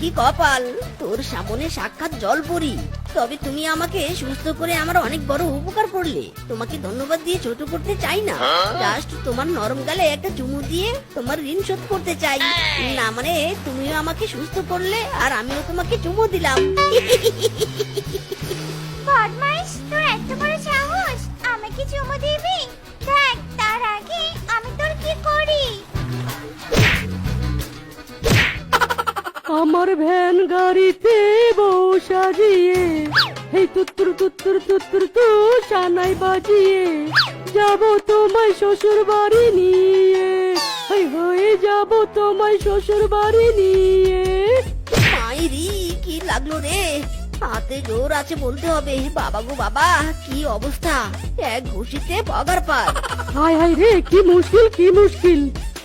কি কপাল? তোর সামনে সাক্ষাৎ জল পড়ি। তবে তুমি আমাকে সুস্থ করে আমার অনেক বড় উপকার করলে। তোমাকে ধন্যবাদ দিয়ে ছোট করতে চাই না। জাস্ট তোমার নরম গালে একটা চুমু দিয়ে তোমার ঋণ শোধ করতে চাই। না মানে তুমিও আমাকে সুস্থ করলে আর আমিও তোমাকে চুমু দিলাম। আমার ভ্যান গাড়িতে বউ সাজিয়ে এই তুত্তুর তুত্তুর তুত্তুর তু সানাই বাজিয়ে যাব তোমায় শ্বশুর বাড়ি নিয়ে। হয়ে যাব তোমায় শ্বশুর বাড়ি নিয়ে। মাইরি কি লাগল রে? হাতে জোর আছে বলতে হবে। বাবা গো বাবা কি অবস্থা? এক ঘুষিতে পগার পার। হায় হায় রে কি মুশকিল কি মুশকিল।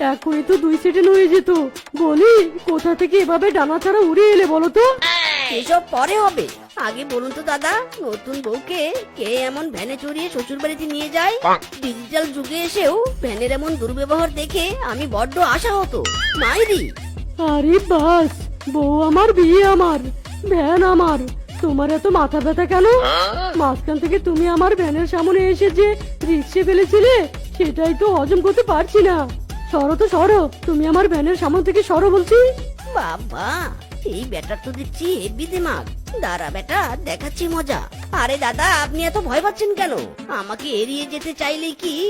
এখনই তো দুই সেটে হয়ে যেত। বলি কোথা থেকে এভাবে ডানা ছাড়া উড়ে এলে বলো তো? এসব পরে হবে। আগে বলুন তো দাদা নতুন বউকে কে এমন ভ্যানে চড়িয়ে শ্বশুর বাড়িতে নিয়ে যায়? ডিজিটাল যুগে এসেও ভ্যানের এমন দুর্ব্যবহার দেখে আমি বড্ড আশা হতো। মাইরি। আরে বাস বউ আমার বিয়ে আমার ভ্যান আমার। তোমার এত মাথা ব্যথা কেন? মাঝখান থেকে তুমি আমার ভ্যানের সামনে এসে যে রিক্সে ফেলেছিলে সেটাই তো হজম করতে পারছি না। সরো তো, সরো। তুমি আমার ভ্যানের সামনে থেকে সরো বলছি। বাবা, এই ব্যাটার তো দেখছি হেভি দিমাগ। দাঁড়া বেটা দেখাচ্ছি মজা। আরে দাদা, আপনি এত ভয় পাচ্ছেন কেন? আমাকে এড়িয়ে যেতে চাইলে কি